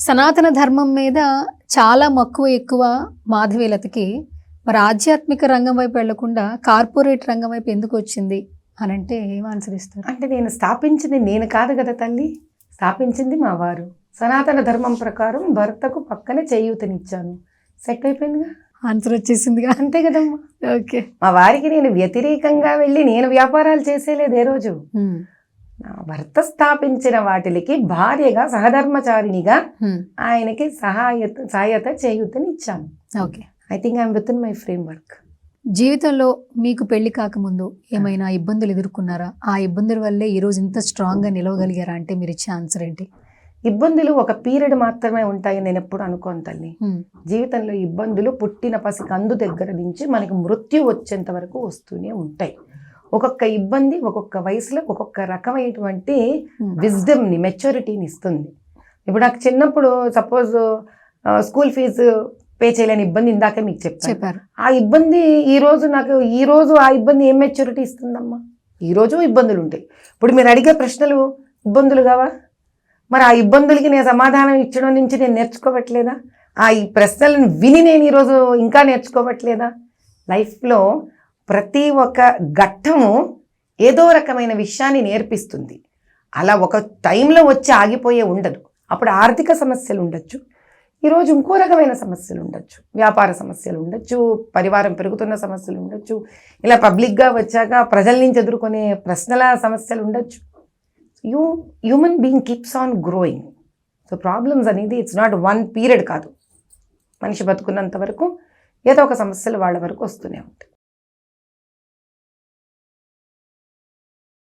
సనాతన ధర్మం మీద చాలా మక్కువ ఎక్కువ మాధవీలతకి మరి ఆధ్యాత్మిక రంగం వైపు వెళ్ళకుండా కార్పొరేట్ రంగం వైపు ఎందుకు వచ్చింది అని అంటే ఏం ఆన్సర్ ఇస్తారు? అంటే నేను స్థాపించింది నేను కాదు కదా తల్లి. స్థాపించింది మా వారు. సనాతన ధర్మం ప్రకారం భర్తకు పక్కనే చేయూతనిచ్చాను. సెట్ అయిపోయిందిగా? ఆన్సర్ వచ్చేసిందిగా. అంతే కదమ్మా. ఓకే మా వారికి నేను వ్యతిరేకంగా వెళ్ళి నేను వ్యాపారాలు చేసేలేదు ఏ రోజు. నా భర్త స్థాపించిన వాటికి భార్యగా సహధర్మచారిణిగా ఆయనకి సహాయత సహాయత చేయూతని ఇచ్చాను okay. I think I'm with in my framework జీవితంలో మీకు పెళ్ళి కాకముందు ఏమైనా ఇబ్బందులు ఎదుర్కొన్నారా? ఆ ఇబ్బందుల వల్లే ఈ రోజు ఇంత స్ట్రాంగ్గా నిలవగలిగారా? అంటే మీరు ఇచ్చే ఆన్సర్ ఏంటి? ఇబ్బందులు ఒక పీరియడ్ మాత్రమే ఉంటాయని నేను ఎప్పుడు అనుకోను తల్లి. జీవితంలో ఇబ్బందులు పుట్టిన పసి కందు దగ్గర నుంచి మనకి మృత్యు వచ్చేంత వరకు వస్తూనే ఉంటాయి. ఒక్కొక్క ఇబ్బంది ఒక్కొక్క వయసులో ఒక్కొక్క రకమైనటువంటి హ్మ్. విజ్డమ్ని మెచ్యూరిటీని ఇస్తుంది. ఇప్పుడు నాకు చిన్నప్పుడు సపోజ్ స్కూల్ ఫీజు పే చేయలేని ఇబ్బంది ఇందాకే మీకు చెప్పారు. ఆ ఇబ్బంది ఈ రోజు నాకు ఈ రోజు ఆ ఇబ్బంది ఏం మెచ్యూరిటీ ఇస్తుందమ్మా? ఈ రోజు ఇబ్బందులు ఉంటాయి. ఇప్పుడు మీరు అడిగే ప్రశ్నలు ఇబ్బందులు కావా? మరి ఆ ఇబ్బందులకి నేను సమాధానం ఇచ్చడం నుంచి నేను నేర్చుకోవట్లేదా? ఆ ఈ ప్రశ్నలను విని నేను ఈరోజు ఇంకా నేర్చుకోవట్లేదా? లైఫ్లో ప్రతి ఒక్క ఘట్టము ఏదో రకమైన విషయాన్ని నేర్పిస్తుంది. అలా ఒక టైంలో వచ్చి ఆగిపోయే ఉండదు. అప్పుడు ఆర్థిక సమస్యలు ఉండొచ్చు. ఈరోజు ఇంకో రకమైన సమస్యలు ఉండొచ్చు. వ్యాపార సమస్యలు ఉండొచ్చు. పరివారం పెరుగుతున్న సమస్యలు ఉండొచ్చు. ఇలా పబ్లిక్గా వచ్చాక ప్రజల నుంచి ఎదుర్కొనే ప్రశ్నల సమస్యలు ఉండొచ్చు. You human being keeps on growing. So problems అనేది ఇట్స్ నాట్ వన్ పీరియడ్ కాదు. మనిషి బతుకున్నంత వరకు ఏదో ఒక సమస్యలు వాళ్ళ వరకు వస్తూనే ఉంటాయి.